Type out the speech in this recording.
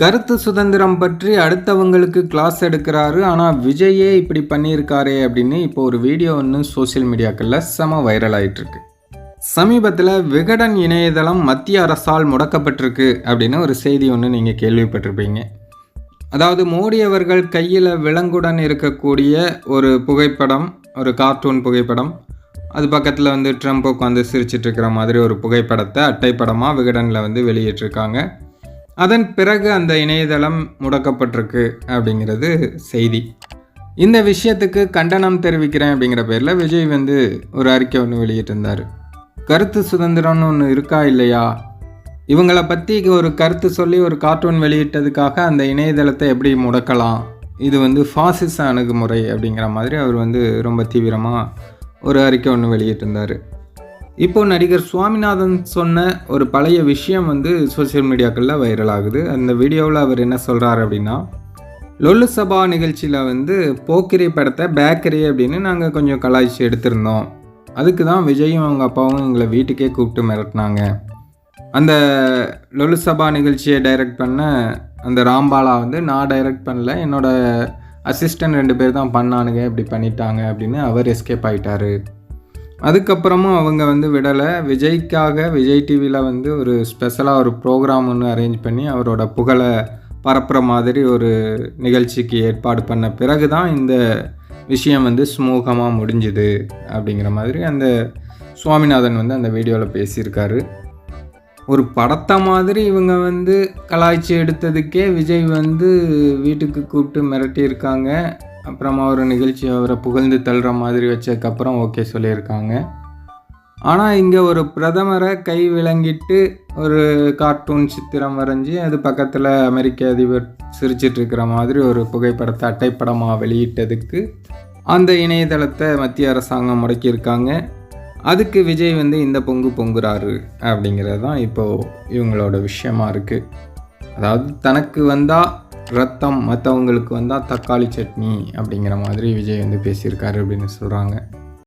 கருத்து சுதந்திரம் பற்றி அடுத்தவங்களுக்கு கிளாஸ் எடுக்கிறாரு. ஆனால் விஜயே இப்படி பண்ணியிருக்காரே அப்படின்னு இப்போ ஒரு வீடியோ ஒன்று சோஷியல் மீடியாக்களில் செம வைரல் ஆயிட்டுருக்கு. சமீபத்தில் விகடன் இணையதளம் மத்திய அரசால் முடக்கப்பட்டிருக்கு அப்படின்னு ஒரு செய்தி ஒன்று நீங்கள் கேள்விப்பட்டிருப்பீங்க. அதாவது மோடி அவர்கள் கையில் விலங்குடன் இருக்கக்கூடிய ஒரு புகைப்படம் ஒரு கார்ட்டூன் புகைப்படம் அது பக்கத்தில் வந்து ட்ரம்ப் உட்காந்து சிரிச்சிட்ருக்கிற மாதிரி ஒரு புகைப்படத்தை அட்டைப்படமாக விகடனில் வந்து வெளியிட்டிருக்காங்க. அதன் பிறகு அந்த இணையதளம் முடக்கப்பட்டிருக்கு அப்படிங்கிறது செய்தி. இந்த விஷயத்துக்கு கண்டனம் தெரிவிக்கிறேன் அப்படிங்கிற பேரில் விஜய் வந்து ஒரு அறிக்கை ஒன்று வெளியிட்டிருந்தார். கருத்து சுதந்திரம்னு ஒன்று இருக்கா இல்லையா? இவங்களை பற்றி ஒரு கருத்து சொல்லி ஒரு கார்ட்டூன் வெளியிட்டதுக்காக அந்த இணையதளத்தை எப்படி முடக்கலாம்? இது வந்து ஃபாசிச அணுகுமுறை அப்படிங்கிற மாதிரி அவர் வந்து ரொம்ப தீவிரமாக ஒரு அறிக்கை ஒன்று வெளியிட்டிருந்தார். இப்போ நடிகர் சுவாமிநாதன் சொன்ன ஒரு பழைய விஷயம் வந்து சோஷியல் மீடியாக்களில் வைரல் ஆகுது. அந்த வீடியோவில் அவர் என்ன சொல்கிறார் அப்படின்னா லொல்லு சபா நிகழ்ச்சியில் வந்து போக்கிரி படத்தை பேக்கரி அப்படின்னு நாங்கள் கொஞ்சம் கலாய்ச்சி எடுத்திருந்தோம். அதுக்கு தான் விஜயும் அவங்க அப்பாவும் எங்களை வீட்டுக்கே கூப்பிட்டு மிரட்டினாங்க. அந்த லொல்லு சபா நிகழ்ச்சியை டைரக்ட் பண்ண அந்த ராம்பாலா வந்து நான் டைரக்ட் பண்ணல என்னோட அசிஸ்டன்ட் ரெண்டு பேர் தான் பண்ணானுங்க இப்படி பண்ணிட்டாங்க அப்படின்னு அவர் எஸ்கேப் ஆகிட்டாரு அதுக்கப்புறமும் அவங்க வந்து விடலை. விஜய்க்காக விஜய் டிவியில் வந்து ஒரு ஸ்பெஷலாக ஒரு ப்ரோக்ராம் ஒன்று அரேஞ்ச் பண்ணி அவரோட புகழை பரப்புகிற மாதிரி ஒரு நிகழ்ச்சிக்கு ஏற்பாடு பண்ண பிறகு தான் இந்த விஷயம் வந்து சுமூகமாக முடிஞ்சுது அப்படிங்கிற மாதிரி அந்த சுவாமிநாதன் வந்து அந்த வீடியோவில் பேசியிருக்காரு. ஒரு படத்தை மாதிரி இவங்க வந்து கலாய்ச்சி எடுத்ததுக்கே விஜய் வந்து வீட்டுக்கு கூப்பிட்டு மிரட்டியிருக்காங்க. அப்புறமா ஒரு நிகழ்ச்சி அவரை புகழ்ந்து தள்ளுற மாதிரி வச்சதுக்கப்புறம் ஓகே சொல்லியிருக்காங்க. ஆனால் இங்கே ஒரு பிரதமரை கை விளங்கிட்டு ஒரு கார்ட்டூன் சித்திரம் வரைஞ்சி அது பக்கத்தில் அமெரிக்க அதிபர் சிரிச்சிட்டு இருக்கிற மாதிரி ஒரு புகைப்படத்தை அட்டைப்படமாக வெளியிட்டதுக்கு அந்த இணையதளத்தை மத்திய அரசாங்கம் முடக்கியிருக்காங்க. அதுக்கு விஜய் வந்து இந்த பொங்கு பொங்குறாரு அப்படிங்கிறது தான் இப்போது இவங்களோட விஷயமா இருக்குது அதாவது தனக்கு வந்தால் ரத்தம் மற்றவங்களுக்கு வந்தால் தக்காளி சட்னி அப்படிங்கிற மாதிரி விஜய் வந்து பேசியிருக்காரு அப்படின்னு சொல்கிறாங்க